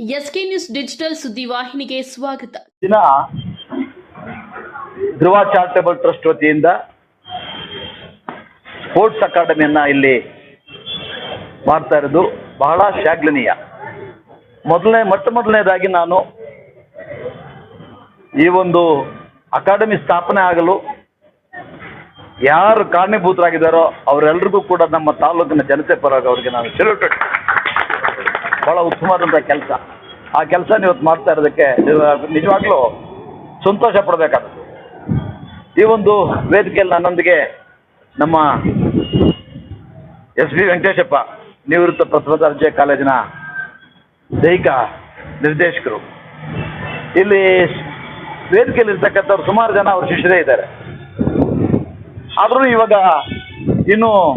SK news digital ಸುದ್ದಿವಾಹಿನಿಗೆ ಸ್ವಾಗತ. ದಿನ ಧ್ರುವ ಚಾರಿಟಬಲ್ ಟ್ರಸ್ಟ್ ವತಿಯಿಂದ ಸ್ಪೋರ್ಟ್ಸ್ ಅಕಾಡೆಮಿಯನ್ನ ಇಲ್ಲಿ ಮಾಡ್ತಾ ಇರೋದು ಬಹಳ ಶ್ಲಾಘನೀಯ. ಮೊದಲನೇ, ಮೊಟ್ಟ ಮೊದಲನೇದಾಗಿ ನಾನು ಈ ಒಂದು ಅಕಾಡೆಮಿ ಸ್ಥಾಪನೆ ಆಗಲು ಯಾರು ಕಾರಣೀಭೂತರಾಗಿದ್ದಾರೋ ಅವರೆಲ್ಲರಿಗೂ ಕೂಡ ನಮ್ಮ ತಾಲೂಕಿನ ಜನತೆ ಪರವಾಗಿ ಅವರಿಗೆ ನಾನು ಸೆಲ್ಯೂಟ್ ಬಹಳ ಉತ್ತಮವಾದಂಥ ಕೆಲಸ. ಆ ಕೆಲಸ ಇವತ್ತು ಮಾಡ್ತಾ ಇರೋದಕ್ಕೆ ನಿಜ- ನಿಜವಾಗ್ಲೂ ಸಂತೋಷ ಪಡಬೇಕಾಗುತ್ತೆ ಈ ಒಂದು ವೇದಿಕೆಯಲ್ಲಿ ನನ್ನೊಂದಿಗೆ ನಮ್ಮ ಎಸ್ ಬಿ ವೆಂಕಟೇಶಪ್ಪ, ನಿವೃತ್ತ ಪ್ರಥಮ ದರ್ಜೆ ಕಾಲೇಜಿನ ದೈಹಿಕ ನಿರ್ದೇಶಕರು. ಇಲ್ಲಿ ವೇದಿಕೆಯಲ್ಲಿ ಇರ್ತಕ್ಕಂಥವ್ರು ಸುಮಾರು ಜನ ಅವ್ರ ಶಿಷ್ಯರೇ ಇದ್ದಾರೆ. ಆದರೂ ಇವಾಗ ಇನ್ನೂ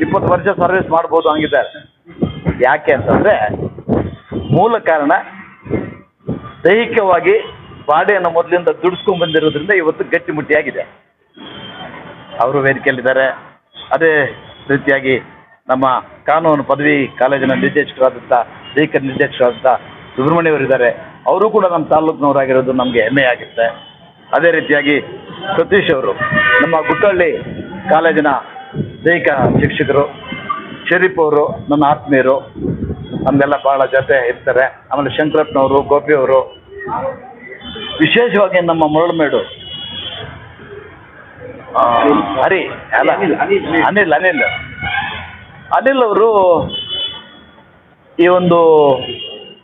ಇಪ್ಪತ್ತು ವರ್ಷ ಸರ್ವಿಸ್ ಮಾಡ್ಬೋದು ಹಂಗಿದ್ದಾರೆ. ಯಾಕೆ ಅಂತಂದ್ರೆ ಮೂಲ ಕಾರಣ ದೈಹಿಕವಾಗಿ ಬಾಡಿಯನ್ನು ಮೊದಲಿಂದ ದುಡಿಸ್ಕೊಂಡ್ ಬಂದಿರೋದ್ರಿಂದ ಇವತ್ತು ಗಟ್ಟಿಮುಟ್ಟಿಯಾಗಿದೆ ಅವರು ವೇದಿಕೆಯಲ್ಲಿದ್ದಾರೆ. ಅದೇ ರೀತಿಯಾಗಿ ನಮ್ಮ ಕಾನೂನು ಪದವಿ ಕಾಲೇಜಿನ ನಿರ್ದೇಶಕರಾದಂಥ, ದೈಹಿಕ ನಿರ್ದೇಶಕರಾದಂಥ ಸುಬ್ರಹ್ಮಣ್ಯ ಅವರಿದ್ದಾರೆ ಅವರು ಕೂಡ ನಮ್ಮ ತಾಲೂಕಿನವರಾಗಿರೋದು ನಮಗೆ ಹೆಮ್ಮೆಯಾಗುತ್ತೆ ಅದೇ ರೀತಿಯಾಗಿ ಸತೀಶ್ ಅವರು ನಮ್ಮ ಗುಟ್ಟಳ್ಳಿ ಕಾಲೇಜಿನ ದೈಹಿಕ ಶಿಕ್ಷಕರು. ಶರೀಫ್ ಅವರು, ನನ್ನ ಆತ್ಮೀಯರು, ನಮ್ದೆಲ್ಲ ಬಹಳ ಜೊತೆ ಇರ್ತಾರೆ. ಆಮೇಲೆ ಶಂಕರಪ್ಪನವರು ಗೋಪಿ ಅವರು ವಿಶೇಷವಾಗಿ ನಮ್ಮ ಮರಳುಮೇಡು. ಹರಿ, ಅಲ್ಲ, ಅನಿಲ್ ಅನಿಲ್. ಅನಿಲ್ ಅವರು ಈ ಒಂದು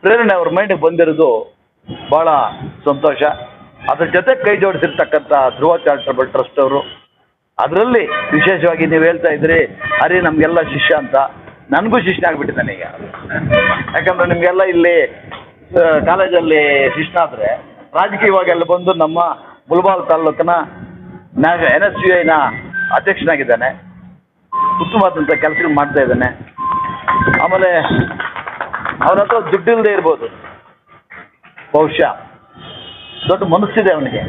ಪ್ರೇರಣೆ ಅವ್ರ ಮೈಂಡಿಗೆ ಬಂದಿರೋದು ಬಹಳ ಸಂತೋಷ. ಅದ್ರ ಜೊತೆ ಕೈ ಜೋಡಿಸಿರ್ತಕ್ಕಂಥ ಧ್ರುವ ಚಾರಿಟಬಲ್ ಟ್ರಸ್ಟ್ ಅವರು ಅದರಲ್ಲಿ ವಿಶೇಷವಾಗಿ ನೀವು ಹೇಳ್ತಾ ಇದ್ರಿ, ಅರೆ ನಮಗೆಲ್ಲ ಶಿಷ್ಯ ಅಂತ ನನಗೂ ಶಿಷ್ಯ ಆಗಿಬಿಟ್ಟಿದ್ದಾನೆ ಈಗ. ಯಾಕಂದ್ರೆ ನಿಮಗೆಲ್ಲ ಇಲ್ಲಿ ಕಾಲೇಜಲ್ಲಿ ಶಿಷ್ಯನಾದ್ರೆ ರಾಜಕೀಯವಾಗಿ ರಾಜಕೀಯವಾಗೆಲ್ಲ ಬಂದು ನಮ್ಮ ಮುಲ್ಬಾಲ್ ತಾಲೂಕಿನ ಎನ್ ಎಸ್ ಯು ಐನ ಅಧ್ಯಕ್ಷನಾಗಿದ್ದಾನೆ. ಉತ್ತಮವಾದಂಥ ಕೆಲಸಗಳು ಮಾಡ್ತಾ ಇದ್ದಾನೆ. ಆಮೇಲೆ ಅವನ ಹತ್ರ ದುಡ್ಡಿಲ್ಲದೆ ಇರ್ಬೋದು. ಬಹುಶಃ. ದೊಡ್ಡ ಮನಸ್ಸಿದೆ ಅವನಿಗೆ.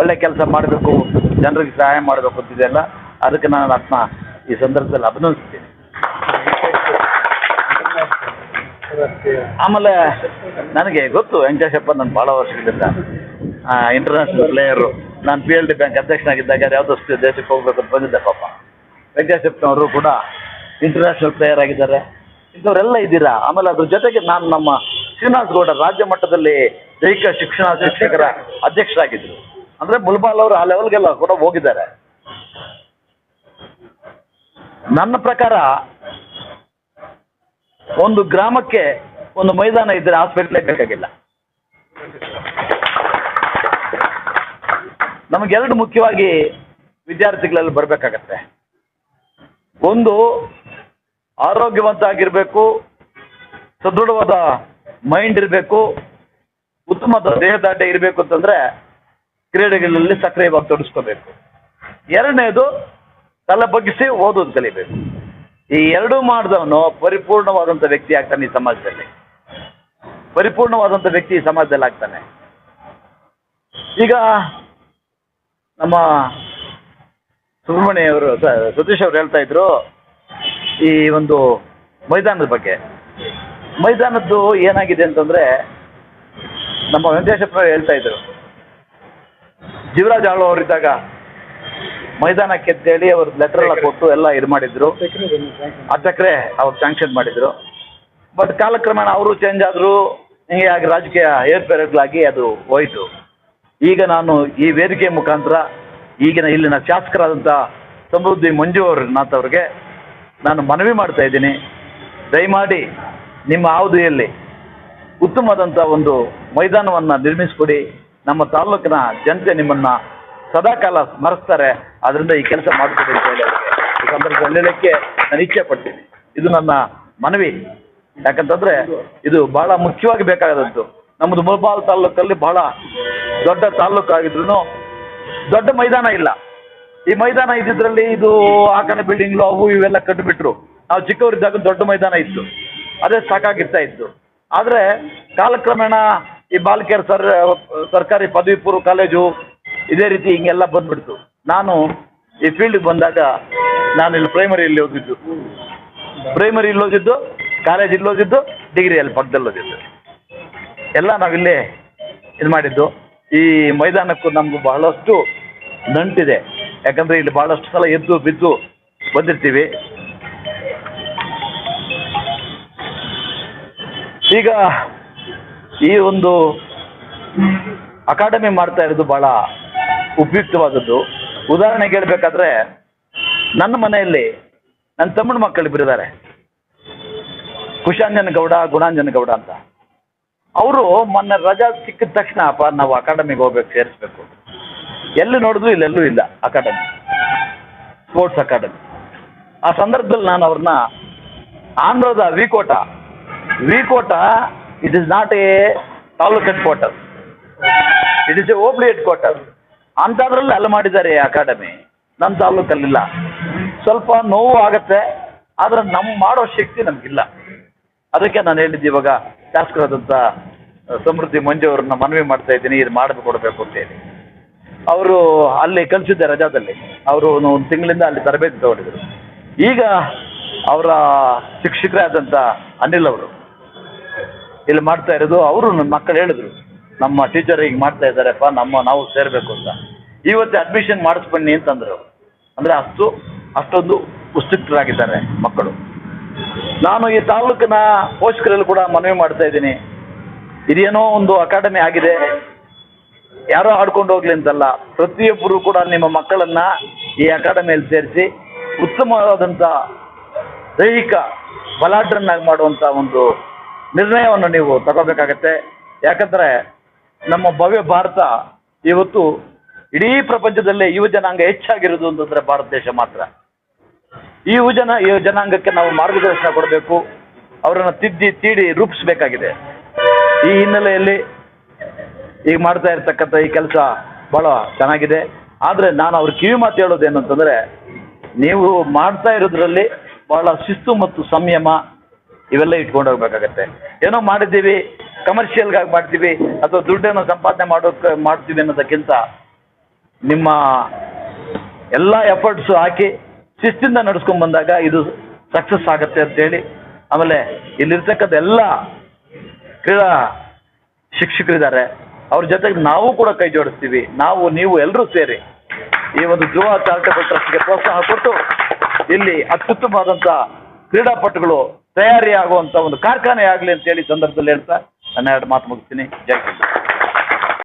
ಒಳ್ಳೆ ಕೆಲಸ ಮಾಡಬೇಕು. ಜನರಿಗೆ ಸಹಾಯ ಮಾಡಬೇಕು ಅಂತಿದೆಯಲ್ಲ ಅದಕ್ಕೆ ನಾನು ಆತ್ಮ ಈ ಸಂದರ್ಭದಲ್ಲಿ ಅಭಿನಂದಿಸ್ತೀನಿ. ಆಮೇಲೆ ನನಗೆ ಗೊತ್ತು ವೆಂಕಟೇಶಪ್ಪ ನಾನು ಭಾಳ ವರ್ಷಗಳಿಂದ ಇಂಟರ್ನ್ಯಾಷನಲ್ ಪ್ಲೇಯರು ನಾನು ಪಿ ಎಲ್ ಡಿ ಬ್ಯಾಂಕ್ ಅಧ್ಯಕ್ಷನಾಗಿದ್ದಾಗ ಯಾವುದಷ್ಟು ದೇಶಕ್ಕೆ ಹೋಗ್ಬೇಕು ಅಂತ ಬಂದಿದ್ದೆ ಪಾಪ. ವೆಂಕಟೇಶಪ್ಪನವರು ಕೂಡ ಇಂಟರ್ನ್ಯಾಷನಲ್ ಪ್ಲೇಯರ್ ಆಗಿದ್ದಾರೆ. ಇಂಥವರೆಲ್ಲ ಇದ್ದೀರಾ? ಆಮೇಲೆ ಅದ್ರ ಜೊತೆಗೆ ನಾನು ನಮ್ಮ ಶ್ರೀನಿವಾಸ್ ಗೌಡ ರಾಜ್ಯ ಮಟ್ಟದಲ್ಲಿ ದೈಹಿಕ ಶಿಕ್ಷಣ ಶಿಕ್ಷಕರ ಅಧ್ಯಕ್ಷರಾಗಿದ್ದರು. ಅಂದರೆ ಬುಲ್ಬಾಲ್ ಅವರು ಆ ಲೆವೆಲ್ಗೆಲ್ಲ ಕೂಡ ಹೋಗಿದ್ದಾರೆ. ನನ್ನ ಪ್ರಕಾರ ಒಂದು ಗ್ರಾಮಕ್ಕೆ ಒಂದು ಮೈದಾನ ಇದ್ದರೆ ಹಾಸ್ಪಿಟ್ಲೇ ಬೇಕಾಗಿಲ್ಲ. ನಮಗೆರಡು ಮುಖ್ಯವಾಗಿ ವಿದ್ಯಾರ್ಥಿಗಳಲ್ಲಿ ಬರಬೇಕಾಗತ್ತೆ. ಒಂದು ಆರೋಗ್ಯವಂತ ಆಗಿರಬೇಕು ಸದೃಢವಾದ ಮೈಂಡ್ ಇರಬೇಕು, ಉತ್ತಮವಾದ ದೇಹದಾಟ ಇರಬೇಕು ಅಂತಂದ್ರೆ ಕ್ರೀಡೆಗಳಲ್ಲಿ ಸಕ್ರಿಯವಾಗಿ ತೊಡಗಿಸ್ಕೋಬೇಕು. ಎರಡನೇದು ತಲೆ ಬಗ್ಗಿಸಿ ಓದೋದು ಕಲಿಬೇಕು. ಈ ಎರಡು ಮಾಡಿದವನು ಪರಿಪೂರ್ಣವಾದಂಥ ವ್ಯಕ್ತಿ ಆಗ್ತಾನೆ ಈ ಸಮಾಜದಲ್ಲಿ. ಪರಿಪೂರ್ಣವಾದಂಥ ವ್ಯಕ್ತಿ ಈ ಸಮಾಜದಲ್ಲಿ ಆಗ್ತಾನೆ. ಈಗ ನಮ್ಮ ಸುಬ್ರಹ್ಮಣ್ಯವರು ಸತೀಶ್ ಅವರು ಹೇಳ್ತಾ ಇದ್ರು ಈ ಒಂದು ಮೈದಾನದ ಬಗ್ಗೆ. ಮೈದಾನದ್ದು ಏನಾಗಿದೆ ಅಂತಂದ್ರೆ ನಮ್ಮ ವೆಂಕಟೇಶಪ್ಪ ಹೇಳ್ತಾ ಇದ್ರು ಜೀವರಾಜ್ ಆಳು ಅವರಿದ್ದಾಗ ಮೈದಾನಕ್ಕೆ ಅಂತೇಳಿ ಅವ್ರ ಲೆಟರ್ ಎಲ್ಲ ಕೊಟ್ಟು ಎಲ್ಲ ಇದು ಮಾಡಿದ್ರು. ಅಧ್ಯಕ್ಷರೆ ಅವ್ರು ಸ್ಯಾಂಕ್ಷನ್ ಮಾಡಿದ್ರು. ಬಟ್ ಕಾಲಕ್ರಮೇಣ ಅವರು ಚೇಂಜ್ ಆದ್ರು ಹಿಂಗೆ ಆಗಿ ರಾಜಕೀಯ ಏರ್ಪೇರುಗಳಾಗಿ ಅದು ಹೋಯಿತು. ಈಗ ನಾನು ಈ ವೇದಿಕೆ ಮುಖಾಂತರ ಈಗಿನ ಇಲ್ಲಿನ ಶಾಸಕರಾದಂಥ ಸಮೃದ್ಧಿ ಮಂಜು ಅವ್ರನಾಥ್ ಅವ್ರಿಗೆ ನಾನು ಮನವಿ ಮಾಡ್ತಾ ಇದ್ದೀನಿ. ದಯಮಾಡಿ ನಿಮ್ಮ ಅವಧಿಯಲ್ಲಿ ಉತ್ತಮವಾದಂಥ ಒಂದು ಮೈದಾನವನ್ನು ನಿರ್ಮಿಸಿಕೊಡಿ. ನಮ್ಮ ತಾಲೂಕಿನ ಜನತೆ ನಿಮ್ಮನ್ನ ಸದಾಕಾಲ ಸ್ಮರಿಸ್ತಾರೆ. ಅದರಿಂದ ಈ ಕೆಲಸ ಮಾಡ್ತೀವಿ ಈ ಸಂದರ್ಭದಲ್ಲಿ ನಾನು ಇಚ್ಛೆ ಪಡ್ತೀನಿ. ಇದು ನನ್ನ ಮನವಿ. ಯಾಕಂತಂದ್ರೆ ಇದು ಬಹಳ ಮುಖ್ಯವಾಗಿ ಬೇಕಾದದ್ದು. ನಮ್ಮದು ಮುಳಬಾಲ್ ತಾಲೂಕಲ್ಲಿ ಬಹಳ ದೊಡ್ಡ ತಾಲೂಕು ಆಗಿದ್ರು ದೊಡ್ಡ ಮೈದಾನ ಇಲ್ಲ. ಈ ಮೈದಾನ ಇದ್ದಿದ್ರಲ್ಲಿ ಇದು ಆಕನ ಬಿಲ್ಡಿಂಗ್ ಅವು ಇವೆಲ್ಲ ಕಟ್ಟಿಬಿಟ್ರು. ನಾವು ಚಿಕ್ಕವರಿದ್ದಾಗ ದೊಡ್ಡ ಮೈದಾನ ಇತ್ತು. ಅದೇ ಸಾಕಾಗಿರ್ತಾ ಇತ್ತು. ಆದರೆ ಕಾಲಕ್ರಮೇಣ ಈ ಬಾಲಕಿಯರ ಸರ್, ಸರ್ಕಾರಿ ಪದವಿ ಪೂರ್ವ ಕಾಲೇಜು ಇದೇ ರೀತಿ ಹಿಂಗೆಲ್ಲ ಬಂದ್ಬಿಡ್ತು. ನಾನು ಈ ಫೀಲ್ಡ್ಗೆ ಬಂದಾಗ ನಾನು ಇಲ್ಲಿ ಪ್ರೈಮರಿಯಲ್ಲಿ ಓದಿದ್ದು. ಪ್ರೈಮರಿ ಇಲ್ಲಿ ಓದಿದ್ದು ಕಾಲೇಜ್ ಇಲ್ಲಿ ಓದಿದ್ದು ಡಿಗ್ರಿಯಲ್ಲಿ ಪಕ್ಕದಲ್ಲಿ ಓದಿದ್ದು. ಎಲ್ಲ ನಾವಿಲ್ಲೇ ಇದು ಮಾಡಿದ್ದು. ಈ ಮೈದಾನಕ್ಕೂ ನಮಗೂ ಬಹಳಷ್ಟು ನಂಟಿದೆ. ಯಾಕಂದರೆ ಇಲ್ಲಿ ಬಹಳಷ್ಟು ಸಲ ಎದ್ದು ಬಿದ್ದು ಬಂದಿರ್ತೀವಿ. ಈಗ ಈ ಒಂದು ಅಕಾಡೆಮಿ ಮಾಡ್ತಾ ಇರೋದು ಬಹಳ ಉಪಯುಕ್ತವಾದದ್ದು. ಉದಾಹರಣೆಗೆ ಹೇಳ್ಬೇಕಾದ್ರೆ, ನನ್ನ ಮನೆಯಲ್ಲಿ ನನ್ನ ತಮ್ಮನ ಮಕ್ಕಳಿಬ್ಬರಿದ್ದಾರೆ ಕುಶಾಂಜನ ಗೌಡ, ಗುಣಾಂಜನ ಗೌಡ ಅಂತ. ಅವರು ಮೊನ್ನೆ ರಜಾ ಸಿಕ್ಕಿದ ತಕ್ಷಣ, ಅಪ್ಪ, ನಾವು ಅಕಾಡೆಮಿಗೆ ಹೋಗ್ಬೇಕು, ಸೇರಿಸ್ಬೇಕು. ಎಲ್ಲಿ ನೋಡಿದ್ರು ಇಲ್ಲೆಲ್ಲೂ ಇಲ್ಲ ಅಕಾಡೆಮಿ. Sports academy. ಆ ಸಂದರ್ಭದಲ್ಲಿ ನಾನು ಅವ್ರನ್ನ ಆಂಧ್ರದ Vikota Vikota it is not a taluk head quarter it is a hobli head quarter ಅಂಥದ್ರಲ್ಲಿ ಅಲ್ಲಿ ಮಾಡಿದ್ದಾರೆ ಅಕಾಡೆಮಿ. ನಮ್ಮ ತಾಲೂಕಲ್ಲಿಲ್ಲ. ಸ್ವಲ್ಪ ನೋವು ಆಗತ್ತೆ, ಆದರೆ ನಮ್ಮ ಮಾಡೋ ಶಕ್ತಿ ನಮ್ಗಿಲ್ಲ. ಅದಕ್ಕೆ ನಾನು ಹೇಳಿದ್ದೆ ಇವಾಗ ಶಾಸಕರಾದಂಥ ಸಮೃದ್ಧಿ ಮಂಜು ಅವ್ರನ್ನ ಮನವಿ ಮಾಡ್ತಾ ಇದ್ದೀನಿ, ಇದು ಮಾಡಿಕೊಡ್ಬೇಕು ಅಂತ ಹೇಳಿ. ಅವರು ಅಲ್ಲಿ ಕಲಿಸಿದ್ದೆ ರಜಾದಲ್ಲಿ. ಅವರು ಒಂದು ತಿಂಗಳಿಂದ ಅಲ್ಲಿ ತರಬೇತಿ ತಗೊಂಡಿದ್ರು. ಈಗ ಅವರ ಶಿಕ್ಷಕರೇ ಆದಂಥ ಅನಿಲ್ ಅವರು ಇಲ್ಲಿ ಮಾಡ್ತಾ ಇರೋದು ಅವರು ನನ್ನ ಮಕ್ಕಳು ಹೇಳಿದ್ರು. ನಮ್ಮ ಟೀಚರ್ ಈಗ ಮಾಡ್ತಾ ಇದ್ದಾರೆಪ್ಪ, ನಮ್ಮ ನಾವು ಸೇರಬೇಕು ಅಂತ. ಇವತ್ತು ಅಡ್ಮಿಷನ್ ಮಾಡಿಸ್ಬನ್ನಿ ಅಂತಂದ್ರು ಅಂದರೆ ಅಷ್ಟು, ಅಷ್ಟೊಂದು ಉತ್ಸುಕ್ತರಾಗಿದ್ದಾರೆ ಮಕ್ಕಳು. ನಾನು ಈ ತಾಲೂಕಿನ ಪೋಷಕರಲ್ಲಿ ಕೂಡ ಮನವಿ ಮಾಡ್ತಾ ಇದ್ದೀನಿ. ಇದೇನೋ ಒಂದು ಅಕಾಡೆಮಿ ಆಗಿದೆ. ಯಾರೋ ಆಡ್ಕೊಂಡು ಹೋಗ್ಲಿ ಅಂತಲ್ಲ, ಪ್ರತಿಯೊಬ್ಬರು ಕೂಡ ನಿಮ್ಮ ಮಕ್ಕಳನ್ನ ಈ ಅಕಾಡೆಮಿಯಲ್ಲಿ ಸೇರಿಸಿ ಉತ್ತಮವಾದಂಥ ದೈಹಿಕ ಬಲಾಢ್ರನ್ನಾಗಿ ಮಾಡುವಂಥ ಒಂದು ನಿರ್ಣಯವನ್ನು ನೀವು ತಗೋಬೇಕಾಗತ್ತೆ. ಯಾಕಂದ್ರೆ ನಮ್ಮ ಭವ್ಯ ಭಾರತ ಇವತ್ತು ಇಡೀ ಪ್ರಪಂಚದಲ್ಲೇ ಯುವ ಜನಾಂಗ ಹೆಚ್ಚಾಗಿರೋದು ಅಂತಂದ್ರೆ ಭಾರತ ದೇಶ ಮಾತ್ರ. ಈ ಯುವ ಜನ, ಈ ಜನಾಂಗಕ್ಕೆ ನಾವು ಮಾರ್ಗದರ್ಶನ ಕೊಡಬೇಕು. ಅವರನ್ನು ತಿದ್ದಿ, ತೀಡಿ ರೂಪಿಸಬೇಕಾಗಿದೆ. ಈ ಹಿನ್ನೆಲೆಯಲ್ಲಿ ಈಗ ಮಾಡ್ತಾ ಇರ್ತಕ್ಕಂಥ ಈ ಕೆಲಸ ಬಹಳ ಚೆನ್ನಾಗಿದೆ. ಆದರೆ ನಾನು ಅವ್ರ ಕಿವಿ ಮಾತು ಹೇಳೋದೇನು ಅಂತಂದರೆ ನೀವು ಮಾಡ್ತಾ ಇರೋದ್ರಲ್ಲಿ ಬಹಳ ಶಿಸ್ತು ಮತ್ತು ಸಂಯಮ ಇವೆಲ್ಲ ಇಟ್ಕೊಂಡು ಹೋಗ್ಬೇಕಾಗತ್ತೆ. ಏನೋ ಮಾಡಿದ್ದೀವಿ ಕಮರ್ಷಿಯಲ್ಗಾಗಿ ಮಾಡ್ತೀವಿ, ಅಥವಾ ದುಡ್ಡನ್ನು ಸಂಪಾದನೆ ಮಾಡೋಕ್ಕೆ ಮಾಡ್ತೀವಿ ಅನ್ನೋದಕ್ಕಿಂತ ನಿಮ್ಮ ಎಲ್ಲ ಎಫರ್ಟ್ಸು ಹಾಕಿ ಶಿಸ್ತಿಂದ ನಡೆಸ್ಕೊಂಡು ಬಂದಾಗ ಇದು ಸಕ್ಸಸ್ ಆಗುತ್ತೆ ಅಂತೇಳಿ. ಆಮೇಲೆ ಇಲ್ಲಿರ್ತಕ್ಕಂಥ ಎಲ್ಲ ಕ್ರೀಡಾ ಶಿಕ್ಷಕರಿದ್ದಾರೆ. ಅವ್ರ ಜೊತೆಗೆ ನಾವು ಕೂಡ ಕೈ ಜೋಡಿಸ್ತೀವಿ. ನಾವು, ನೀವು ಎಲ್ಲರೂ ಸೇರಿ ಈ ಒಂದು ಧ್ರುವ ಚಾರಿಟಬಲ್ ಟ್ರಸ್ಟ್ಗೆ ಪ್ರೋತ್ಸಾಹ ಕೊಟ್ಟು ಇಲ್ಲಿ ಅತ್ಯುತ್ತಮವಾದಂಥ ಕ್ರೀಡಾಪಟುಗಳು ತಯಾರಿ ಆಗುವಂಥ ಒಂದು ಕಾರ್ಖಾನೆ ಆಗಲಿ ಅಂತೇಳಿ ಸಂದರ್ಭದಲ್ಲಿ ಹೇಳ್ತಾ ನನ್ನ ಎರಡು ಮಾತು ಮುಗಿಸ್ತೀನಿ. ಜೈ